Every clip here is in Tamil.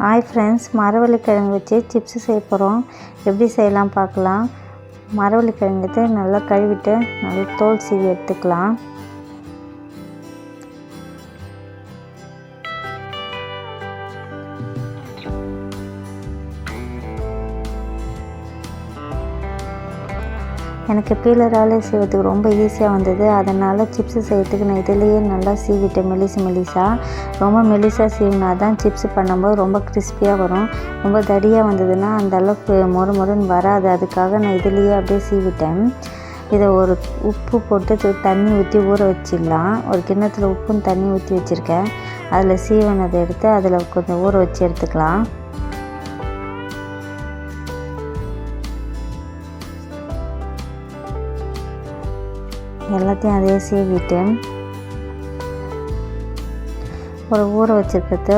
ஹாய் ஃப்ரெண்ட்ஸ் மரவள்ளிக்கிழங்கு வச்சு சிப்ஸு செய்ய போகிறோம் எப்படி செய்யலாம் பார்க்கலாம். மரவள்ளி கிழங்கு நல்லா கழுவிட்டு நல்லா தோல் சீவி எடுத்துக்கலாம். எனக்கு பீலரால் செய்வதுக்கு ரொம்ப ஈஸியாக வந்தது. அதனால் சிப்ஸு செய்யறதுக்கு நான் இதிலேயே நல்லா சீவிட்டேன் மெலிசு மெலிசாக ரொம்ப மெலிசாக சீவினா தான் சிப்ஸு பண்ணும்போது ரொம்ப கிறிஸ்பியாக வரும். ரொம்ப தடியாக வந்ததுன்னா அந்த அளவுக்கு மொறு மொறுன்னு வராது. அதுக்காக நான் இதிலேயே அப்படியே சீவிட்டேன். இதை ஒரு உப்பு போட்டு தண்ணி ஊற்றி ஊற வச்சிடலாம். ஒரு கிண்ணத்தில் உப்பும் தண்ணி ஊற்றி வச்சுருக்கேன். அதில் சீவனதை எடுத்து அதில் கொஞ்சம் ஊற வச்சு எடுத்துக்கலாம். எல்லாத்தையும் அதே சீவிட்டு ஒரு ஊற வச்சுருக்கிறது.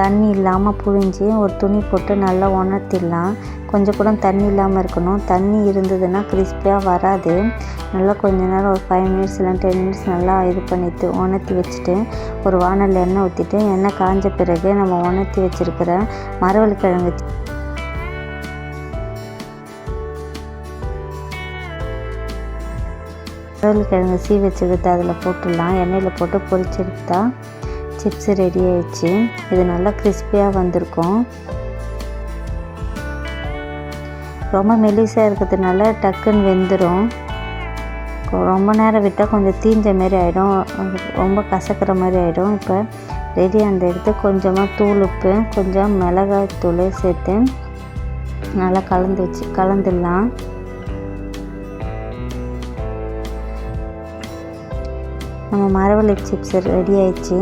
தண்ணி இல்லாமல் புழிஞ்சு ஒரு துணி போட்டு நல்லா உணர்த்திடலாம். கொஞ்சம் கூட தண்ணி இல்லாமல் இருக்கணும். தண்ணி இருந்ததுன்னா கிறிஸ்பியாக வராது. நல்லா கொஞ்ச நேரம் ஒரு ஃபைவ் மினிட்ஸ் இல்லை டென் மினிட்ஸ் நல்லா இது பண்ணிட்டு உணர்த்தி வச்சுட்டு ஒரு வானல் எண்ணெய் ஊற்றிட்டு எண்ணெய் காஞ்ச பிறகு நம்ம உணர்த்தி வச்சுருக்கிற மரவள்ளிக்கிழங்கு கிழங்கு சீ வச்சுக்கிட்டு அதில் போட்டுடலாம். எண்ணெயில் போட்டு பொரிச்செடுத்தா சிப்ஸ் ரெடி ஆயிடுச்சு. இது நல்லா கிறிஸ்பியாக வந்திருக்கும். ரொம்ப மெலிசாக இருக்கிறதுனால டக்குன்னு வெந்துடும் ரொம்ப நேரம் விட்டால் கொஞ்சம் தீஞ்ச மாதிரி ஆகிடும் ரொம்ப கசக்கிற மாதிரி ஆகிடும் இப்போ ரெடி அந்த எடுத்து கொஞ்சமாக தூள் உப்பு கொஞ்சம் மிளகாய் தூள் சேர்த்து நல்லா கலந்து வச்சு கலந்துடலாம். நம்ம மரவள்ளி சிப்ஸ் ரெடி ஆயிடுச்சு.